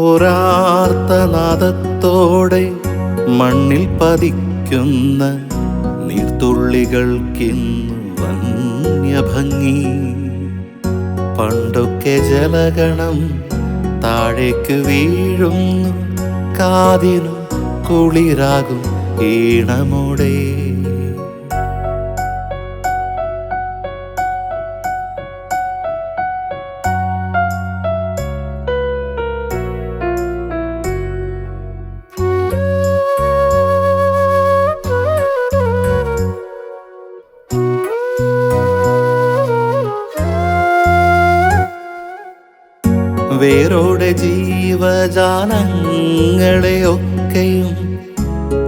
ഒരാർത്തനാദത്തോടെ മണ്ണിൽ പതിക്കുന്ന നീർത്തുള്ളികൾക്കിന്നു വന്യഭംഗി. പണ്ടൊക്കെ ജലഗണം താഴേക്ക് വീഴുന്നു കാതിനു കുളിരാകും ഈണമോടേ. വേരോടെ ജീവജാലങ്ങളെയൊക്കെയും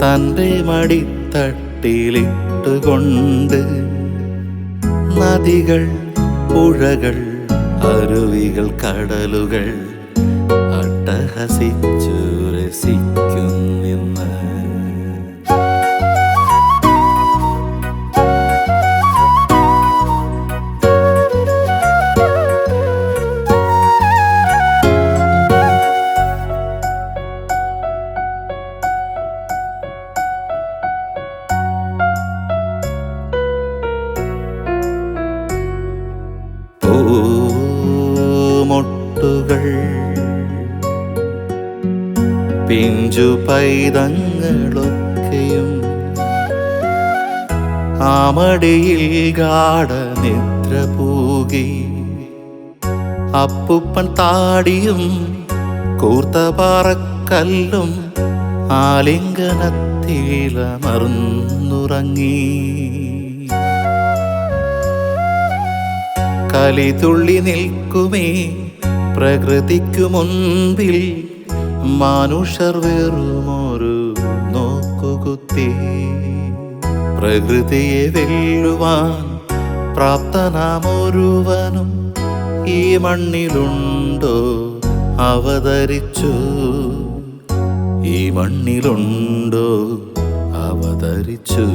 തന്റെ മടിത്തട്ടിലിട്ടുകൊണ്ട് നദികൾ പുഴകൾ അരുവികൾ കടലുകൾ അട്ടഹസിച്ചു രസിക്കുന്നിന്ന് പൂമൊട്ടുകൾ പിഞ്ചു പൈതങ്ങളൊക്കെയും ആമടിയിൽ ഗാഠനിദ്ര പൂകി. അപ്പുപ്പൻ താടിയും കൂർത്ത പാറക്കല്ലും ആലിംഗനത്തിലമർന്നുറങ്ങി കലിതുള്ളി നിൽക്കുമേ. പ്രകൃതിക്കു മുൻപിൽ മനുഷ്യർ വെറുമൊരു നോക്കുകുത്തി. പ്രകൃതിയെ വെല്ലുവാൻ പ്രാപ്തനാമൊരുവനും ഈ മണ്ണിലുണ്ടോ അവതരിച്ചു. ഈ മണ്ണിലുണ്ടോ അവതരിച്ചു.